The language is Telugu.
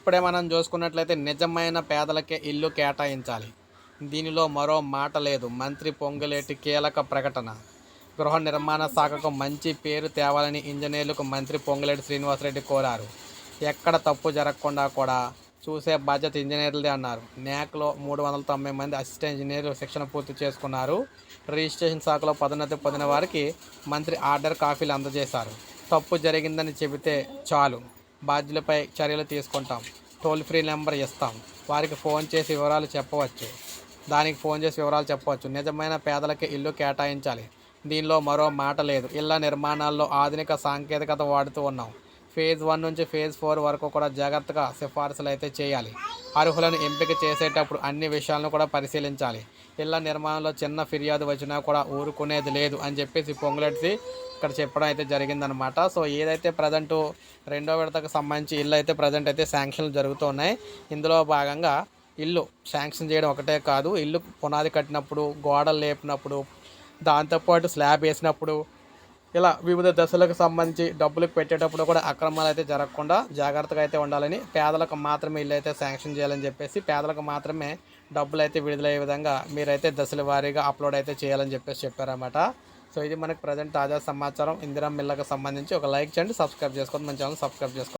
ఇప్పుడే మనం చూసుకున్నట్లయితే నిజమైన పేదలకే ఇల్లు కేటాయించాలి. దీనిలో మరో మాట లేదు. మంత్రి పొంగులేటి కీలక ప్రకటన. గృహ నిర్మాణ శాఖకు మంచి పేరు తేవాలని ఇంజనీర్లకు మంత్రి పొంగులేటి శ్రీనివాసరెడ్డి కోరారు. ఎక్కడ తప్పు జరగకుండా కూడా చూసే బాధ్యత ఇంజనీర్లదే అన్నారు. న్యాక్లో మూడు వందల తొంభై మంది అసిస్టెంట్ ఇంజనీర్లు శిక్షణ పూర్తి చేసుకున్నారు. రిజిస్ట్రేషన్ శాఖలో పదోన్నతి పొందిన వారికి మంత్రి ఆర్డర్ కాఫీలు అందజేశారు. తప్పు జరిగిందని చెబితే చాలు. బాధ్యులపై చర్యలు తీసుకుంటాం. టోల్ ఫ్రీ నెంబర్ ఇస్తాం. వారికి ఫోన్ చేసి వివరాలు చెప్పవచ్చు. దానికి ఫోన్ చేసి వివరాలు చెప్పవచ్చు. నిజమైన పేదలకి ఇల్లు కేటాయించాలి. దీనిలో మరో మాట లేదు. ఇళ్ళ నిర్మాణాల్లో ఆధునిక సాంకేతికత వాడుతూ ఉన్నాం. ఫేజ్ వన్ నుంచి ఫేజ్ ఫోర్ వరకు కూడా జాగ్రత్తగా సిఫార్సులు అయితే చేయాలి. అర్హులను ఎంపిక చేసేటప్పుడు అన్ని విషయాలను కూడా పరిశీలించాలి. ఇళ్ళ నిర్మాణంలో చిన్న ఫిర్యాదు వచ్చినా కూడా ఊరుకునేది లేదు అని చెప్పేసి పొంగులెట్టి ఇక్కడ చెప్పడం అయితే జరిగిందనమాట సో ఏదైతే ప్రజెంట్ రెండో విడతకు సంబంధించి ఇల్లు అయితే ప్రజెంట్ అయితే శాంక్షన్లు జరుగుతున్నాయి ఇందులో భాగంగా ఇల్లు శాంక్షన్ చేయడం ఒకటే కాదు. ఇల్లు పునాది కట్టినప్పుడు గోడలు లేపినప్పుడు దాంతోపాటు స్లాబ్ వేసినప్పుడు ఇలా వివిధ దశలకు సంబంధించి డబ్బులకు పెట్టేటప్పుడు కూడా అక్రమాలు అయితే జరగకుండా జాగ్రత్తగా అయితే ఉండాలని పేదలకు మాత్రమే ఇల్లు అయితే శాంక్షన్ చేయాలని చెప్పేసి పేదలకు మాత్రమే డబ్బులు అయితే విడుదలయ్యే విధంగా మీరైతే దశల వారీగా అప్లోడ్ అయితే చేయాలని చెప్పేసి చెప్పారన్నమాట. సో ఇది మనకు ప్రజెంట్ తాజా సమాచారం. ఇందిరా మిల్లకు సంబంధించి ఒక లైక్ చేయండి సబ్స్క్రైబ్ చేసుకోండి మన ఛానల్ సబ్స్క్రైబ్ చేసుకోండి.